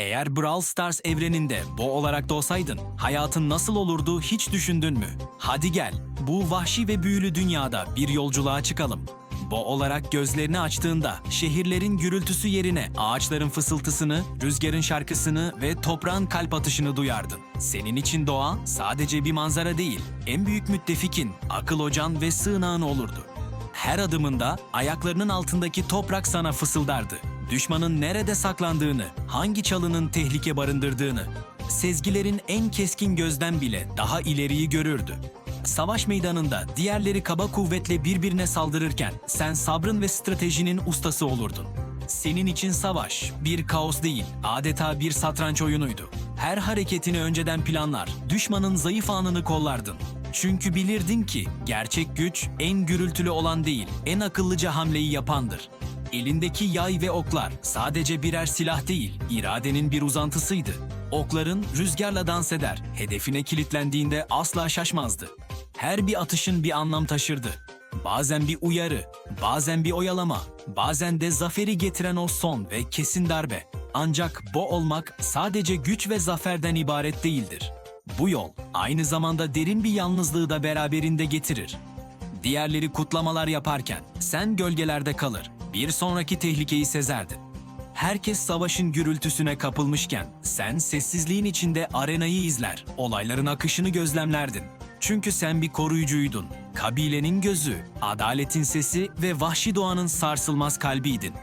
Eğer Brawl Stars evreninde Bo olarak doğsaydın, hayatın nasıl olurdu hiç düşündün mü? Hadi gel, bu vahşi ve büyülü dünyada bir yolculuğa çıkalım. Bo olarak gözlerini açtığında şehirlerin gürültüsü yerine ağaçların fısıltısını, rüzgarın şarkısını ve toprağın kalp atışını duyardın. Senin için doğa sadece bir manzara değil, en büyük müttefikin, akıl hocan ve sığınağın olurdu. Her adımında ayaklarının altındaki toprak sana fısıldardı. Düşmanın nerede saklandığını, hangi çalının tehlike barındırdığını, sezgilerin en keskin gözden bile daha ileriyi görürdü. Savaş meydanında diğerleri kaba kuvvetle birbirine saldırırken sen sabrın ve stratejinin ustası olurdun. Senin için savaş bir kaos değil, adeta bir satranç oyunuydu. Her hareketini önceden planlar, düşmanın zayıf anını kollardın. Çünkü bilirdin ki gerçek güç en gürültülü olan değil, en akıllıca hamleyi yapandır. Elindeki yay ve oklar sadece birer silah değil, iradenin bir uzantısıydı. Okların rüzgarla dans eder, hedefine kilitlendiğinde asla şaşmazdı. Her bir atışın bir anlam taşırdı. Bazen bir uyarı, bazen bir oyalama, bazen de zaferi getiren o son ve kesin darbe. Ancak bo olmak sadece güç ve zaferden ibaret değildir. Bu yol aynı zamanda derin bir yalnızlığı da beraberinde getirir. Diğerleri kutlamalar yaparken sen gölgelerde kalır, bir sonraki tehlikeyi sezerdin. Herkes savaşın gürültüsüne kapılmışken sen sessizliğin içinde arenayı izler, olayların akışını gözlemlerdin. Çünkü sen bir koruyucuydun. Kabilenin gözü, adaletin sesi ve vahşi doğanın sarsılmaz kalbiydin.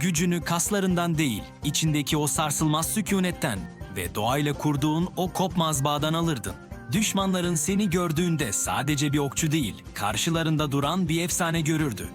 Gücünü kaslarından değil, içindeki o sarsılmaz sükunetten ve doğayla kurduğun o kopmaz bağdan alırdın. Düşmanların seni gördüğünde sadece bir okçu değil, karşılarında duran bir efsane görürdü.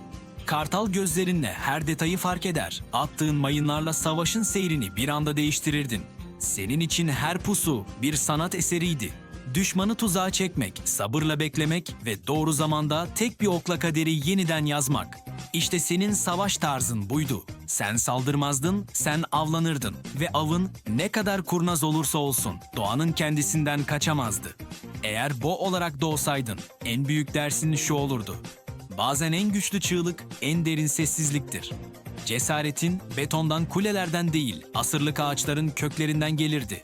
Kartal gözlerinle her detayı fark eder. Attığın mayınlarla savaşın seyrini bir anda değiştirirdin. Senin için her pusu bir sanat eseriydi. Düşmanı tuzağa çekmek, sabırla beklemek ve doğru zamanda tek bir okla kaderi yeniden yazmak. İşte senin savaş tarzın buydu. Sen saldırmazdın, sen avlanırdın ve avın ne kadar kurnaz olursa olsun doğanın kendisinden kaçamazdı. Eğer bo olarak doğsaydın en büyük dersin şu olurdu. Bazen en güçlü çığlık en derin sessizliktir. Cesaretin betondan kulelerden değil, asırlık ağaçların köklerinden gelirdi.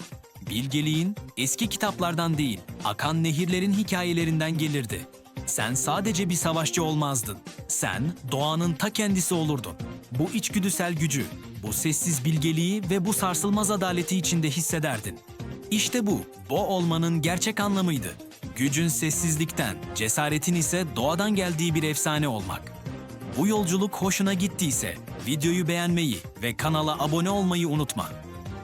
Bilgeliğin eski kitaplardan değil, akan nehirlerin hikayelerinden gelirdi. Sen sadece bir savaşçı olmazdın. Sen doğanın ta kendisi olurdun. Bu içgüdüsel gücü, bu sessiz bilgeliği ve bu sarsılmaz adaleti içinde hissederdin. İşte bu, bo olmanın gerçek anlamıydı. Gücün sessizlikten, cesaretin ise doğadan geldiği bir efsane olmak. Bu yolculuk hoşuna gittiyse videoyu beğenmeyi ve kanala abone olmayı unutma.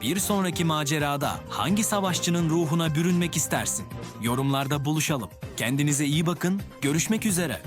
Bir sonraki macerada hangi savaşçının ruhuna bürünmek istersin? Yorumlarda buluşalım. Kendinize iyi bakın, görüşmek üzere.